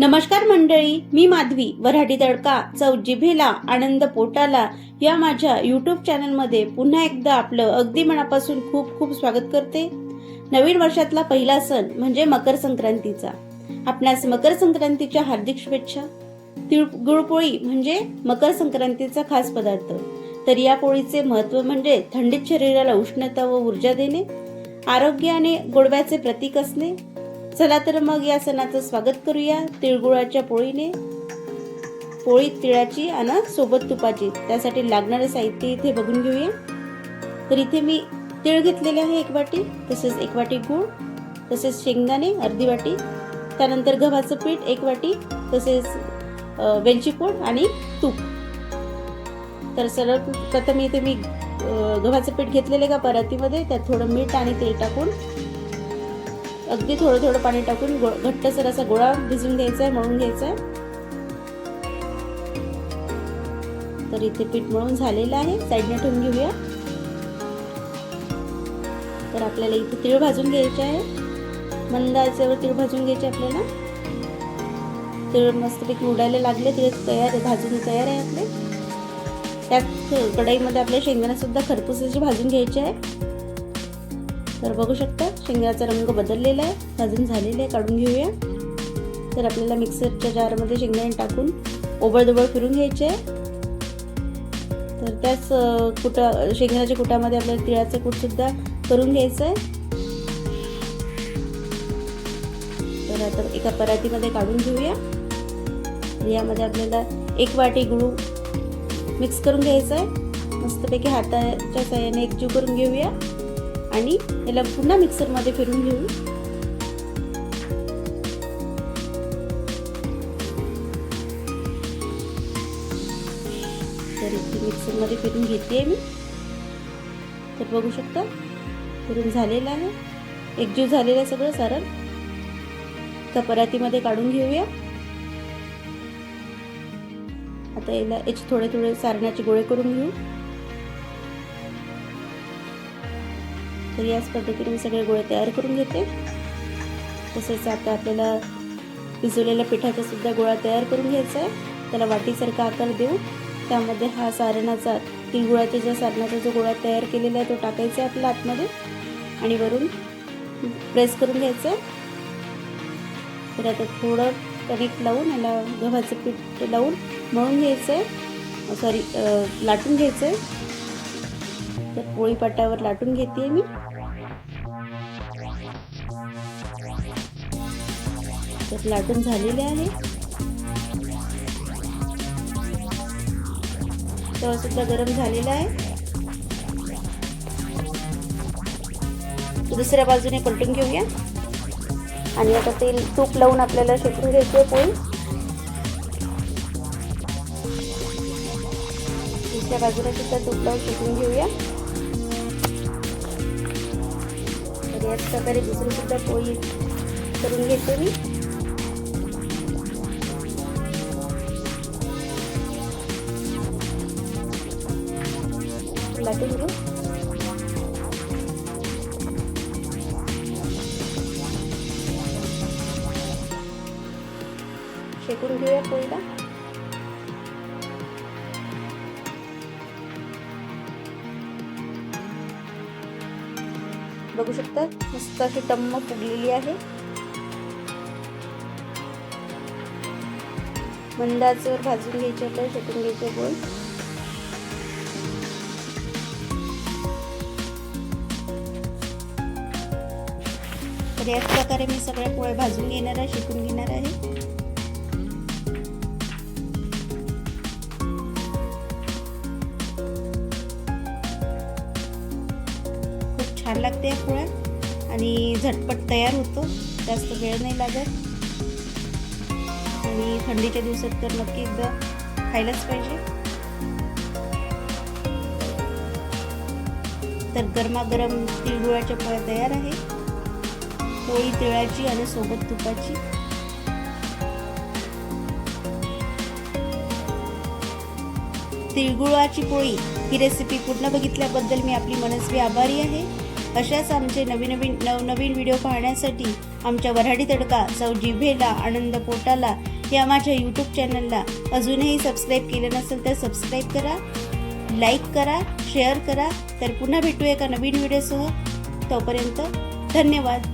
नमस्कार मंडळी मी माधवी वऱ्हाडी तडका चव जिभेला आनंद पोटाला या माझ्या यूट्यूब चॅनलमध्ये पुन्हा एकदा आपलं अगदी मनापासून खूप खूप स्वागत करते. नवीन वर्षातला पहिला सण म्हणजे मकर संक्रांतीचा. आपणास मकर संक्रांतीच्या हार्दिक शुभेच्छा. तिळ गुळपोळी म्हणजे मकर संक्रांतीचा खास पदार्थ. तर या पोळीचे महत्त्व म्हणजे थंडीत शरीराला उष्णता व ऊर्जा देणे आरोग्य आणि गोडव्याचे प्रतीक असणे चला तर मग या सणाचं स्वागत करूया. तिळगुळाच्या पोळीने. पोळी तिळाची आणि सोबत तुपाची. त्यासाठी लागणारं साहित्य इथे बघून घेऊया. तर इथे मी तिळ घेतलेले आहे एक वाटी तसेच एक वाटी गूळ तसेच शेंगदाणे अर्धी वाटी त्यानंतर गव्हाचं पीठ एक वाटी तसेच अ, वेलची पूड आणि तूप. तर सर्वप्रथम इथे मी गव्हाचं पीठ घेतलेलं का परातीमध्ये त्यात थोडं मीठ आणि तेल टाकून अगदी थोडं थोडं पाणी टाकून गो घट्टसर असा गोळा भिजून घ्यायचा आहे मळून घ्यायचा आहे. तर इथे पीठ मळून झालेलं आहे साईडने ठेवून घेऊया. तर आपल्याला इथे तीळ भाजून घ्यायचे आहे. मंद आचेवर तीळ भाजून घ्यायचे आपल्याला. तीळ मस्तपैकी उडायला लागले तीळ तयार आहे भाजून तयार आहे आपले. त्यात कढईमध्ये आपल्या शेंगदाणा सुद्धा खरपूस भाजून घ्यायचे आहे. तर बघू शकता शेंगाचा रंग बदललेला आहे. भाजून झालेलं आहे काढून घेऊया. तर आपल्याला मिक्सरच्या जारमध्ये शेंगदाणे टाकून ओबळदोबळ फिरून घ्यायचे आहे. तर त्याच कुटा शेंगदाण्याच्या कुटामध्ये आपल्याला तिळाचं कुटसुद्धा करून घ्यायचं आहे. तर आता एका परातीमध्ये काढून घेऊया. यामध्ये आपल्याला एक वाटी गुळू मिक्स करून घ्यायचं आहे. मस्तपैकी हाताच्या साह्याने एकजीव करून घेऊया. आणि याला पुन्हा मिक्सरमध्ये फिरून घेऊ. तर इथे मिक्सरमध्ये फिरून घेते मी. तर बघू शकता फिरून झालेलं आहे. एकजीव झालेलं आहे सगळं सारण. तर परातीमध्ये काढून घेऊया. आता याला याचे थोडे थोडे सारणाचे गोळे करून घेऊ. तर याच पद्धतीने मी सगळे गोळे तयार करून घेते. तसेच आता आपल्याला भिजवलेल्या पिठाचा सुद्धा गोळा तयार करून घ्यायचा आहे. त्याला वाटीसारखा आकार देऊ. त्यामध्ये हा सारणाचा तिळगुळाच्या ज्या सारणाचा जो गोळा तयार केलेला आहे तो टाकायचा आहे आपल्या आतमध्ये. आणि वरून प्रेस करून घ्यायचं. आहे तर आता थोडं कणिक लावून याला गव्हाचं पीठ लावून मळून घ्यायचं आहे. सॉरी लाटून घ्यायचं आहे. तर पोळी पाटावर लाटून घेते मी. तर लाटून झालेले आहे. तवा सुद्धा गरम झालेला आहे. दुसऱ्या बाजूने पलटून घेऊया. आणि आता तेल तूप लावून आपल्याला शेकून घ्यायची आहे पोळी दुसऱ्या बाजूला सुद्धा तूप लावून शेकून घेऊया. तर याच प्रकारे दुसरी सुद्धा पोळी करून घेते मी. लाटून घेऊ. शेकून घेऊया पोळीला बघू शकता मस्त अशी टम्म फुगलेली आहे. मंदाचेवर भाजून घ्यायचे आपल्याला शेकून घ्यायचे पोळी तर याच प्रकारे मी सगळ्या पोळ्या भाजून घेणार आहे शिकून घेणार आहे. खूप छान लागते या पोळ्या. आणि झटपट तयार होतो. जास्त वेळ नाही लागत. आणि थंडीच्या दिवसात तर नक्की एकदा खायलाच पाहिजे. तर गरमागरम तिळगुळाच्या पोळ्या तयार आहे. पोळी तिळाची आणि सोबत तुपाची. तिळगुळाची पोळी ही रेसिपी पूर्ण बघितल्याबद्दल मी आपली मनस्वी आभारी आहे. अशाच आमचे नवीन नवीन नवनवीन व्हिडिओ पाहण्यासाठी आमच्या वऱ्हाडी तडका चव जिभेला आनंद पोटाला या माझ्या यूट्यूब चॅनलला अजूनही सबस्क्राईब केलं नसेल तर सबस्क्राईब करा लाईक करा शेअर करा. तर पुन्हा भेटू एका नवीन व्हिडिओसह तोपर्यंत धन्यवाद.